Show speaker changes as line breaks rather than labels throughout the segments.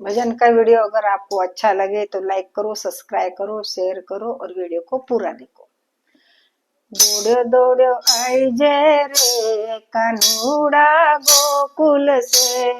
भजन का वीडियो अगर आपको अच्छा लगे तो लाइक करो, सब्सक्राइब करो, शेयर करो और वीडियो को पूरा देखो। दौड़ो दौड़ो आईजे रे कानूड़ा गोकुल से।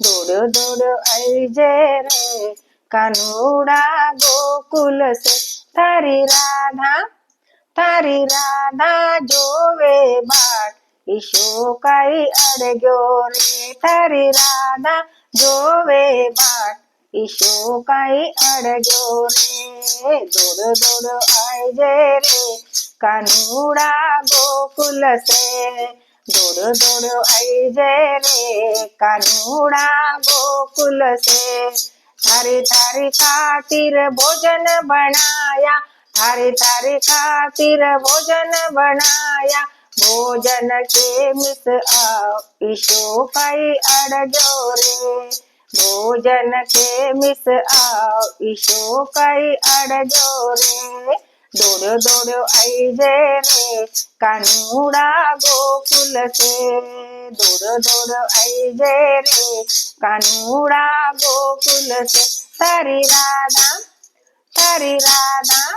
दौड़ो दौड़ो आईजे रे कानूड़ा गोकुल से। तारी राधा तारी राधा जोवे बाट ईशो का ही अड़ग्यो रे तारी राधा જોવે બાટ ઈશો કઈ અડજો રે દોડ દોડ આવજે રે. કાનુડા ગોકુલ સે દોડ દોડ આવજે રે. કાનુડા ગોકુલ સે થારી થારી ખાતીર ભોજન બનાયા. થારી થારી ખાતીર ભોજન બનાયા. ભોજન કે મિસ આવ ઈશો કઈ અડજો રે ભોજન કે મિસ આવ ઈશો કઈ અડજો રે દોડ્યો દોડ્યો આઈ જે રે કાનુડા ગોકુલ છે દોડ્યો દોડ્યો આઈ જે રે કાનુડા ગોકુલ છે તારી રાધા તારી રાધા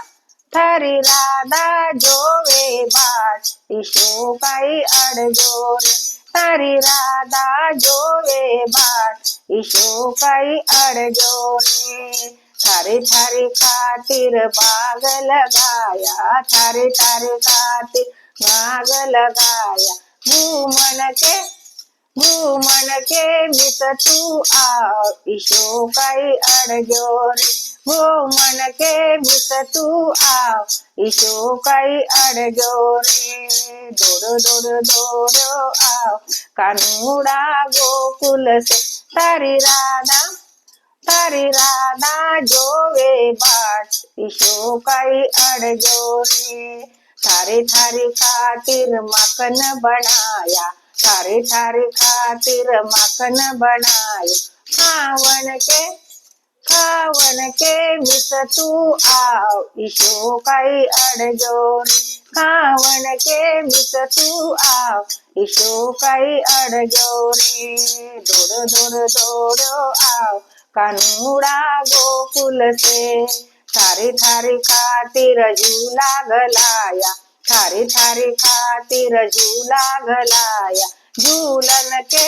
તારી રાધા જોવે બાટ ઈશો કઈ અડજો રે તારી રાધા જોવે બાટ ઈશો કઈ અડજો તારે થારી ખાતીર બાગ લગાયા. તારે તારે ખાતીર બાગ લગાયા. ઘૂમન કે ઘૂમન કે મિત તું આવ ઈશો કઈ અડજો રે? ઘૂમન કે મિત તું આવ ઈશો કઈ અડજો રે? દોડો દોડો દોડો આવ. કાનુડા ગોકુલ સે તારી રાધા તારી રાધા જોવે બાટ ઈશો કઈ અડજો રે? થારી થારી ખાતીર મકન બનાયા. થારી થારી ખાતીર માખન બનાય. ખાવણ કે ખાવણ કે મિસ તું આવ. ઈશો કઈ અડજો ખાવણ કે મિસ તું આવ. ઈશો કઈ અડજો રે દોડ દોડ, દોડો આવ. કાનુડા ગોકુલ સે થારી થારી ખાતીર ઝૂલા ગલાયા. ખાતીર ઝૂલા ગલાયા ઝૂલન કે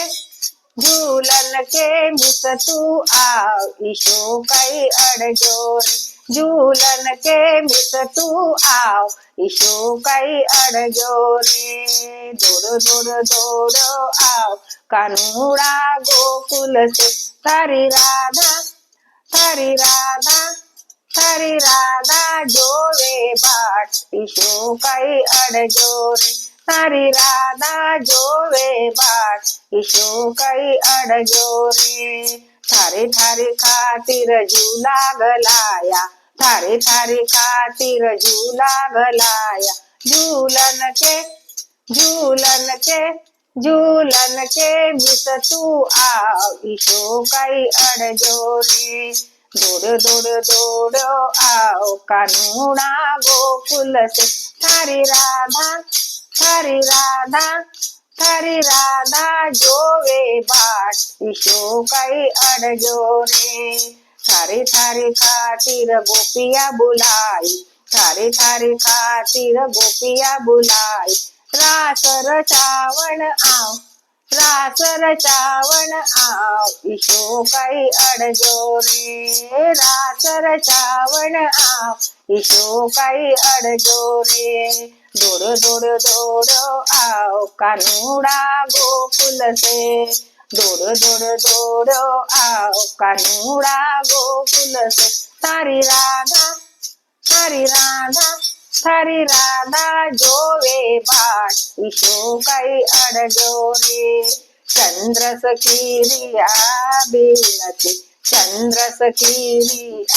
ઝૂલન કે મિસ તું આવ ઈશો કઈ અડજો રે ઝૂલન કે મિસ તું આવ ઈશો કઈ અડજો રે દોડ દોડ દોડ આવ કાનુડા ગોકુલ છે તારી રાધા તારી રાધા તારી રાધા જોવે બાટ ઈશો કઈ અડજો રે તારી રાધા જોવે બાટ ઈશો કઈ અડજો રે થારે થારે ખાતીર જુલા ગલાયા થારે થારે ખાતીર જુલા ગલાયા ઝૂલન કે ઝૂલન કે ઝૂલન કે મિસ તું આવ ઈશો કઈ અડજો રે દોડ દોડ દોડ, આવ કાનુડા ગોકુલ છે. તારી રાધા તારી રાધા તારી રાધા, જોવે બાટ ઈશો કઈ અડજો રે. થારી થારી ખાતીર ગોપિયા બોલાય. થારી થારી ખાતીર ગોપિયા બોલાય. રાસ રચાવણ આવ. રાસ રચાવણ આવ ઈશો કઈ અડજો રે રાસ રચાવણ આવ ઈશો કઈ અડજો રે દોડ દોડ દોડ આવ કાનુડા ગોકુલ છે દોડ દોડ દોડ આવ કાનુડા ગોકુલ છે તારી રાધા તારી રાધા જોવે બાટ ઈશો કઈ અડજો રે ચંદ્ર આવી નથી ચંદ્ર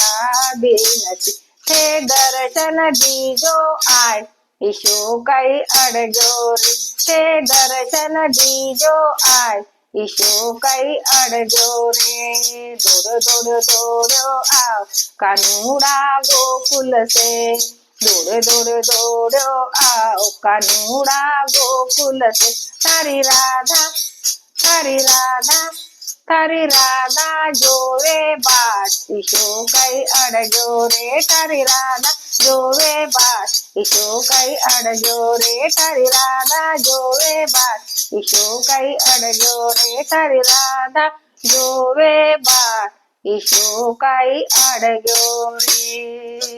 આવી નથી તે દર્શન દીજો આય ઈશો કઈ અડજો રે તે દર્શન દીજો આય ઈશો કઈ અડજો રે દોડ દોડ દોડ આવ, કાનુડા ગોકુલ છે દોડ દોડ દોડ આવ કાનુડા ગોકુલ તારી રાધા તારી રાધા તારી રાધા જોવે બાટ ઈશો કઈ અડજો રે. તારી રાધા જોવે બાટ ઈશો કઈ અડજો રે. તારી રાધા જોવે બાટ ઈશો કઈ અડજો રે. તારી રાધા જોવે બાટ ઈશો કઈ અડજો રે.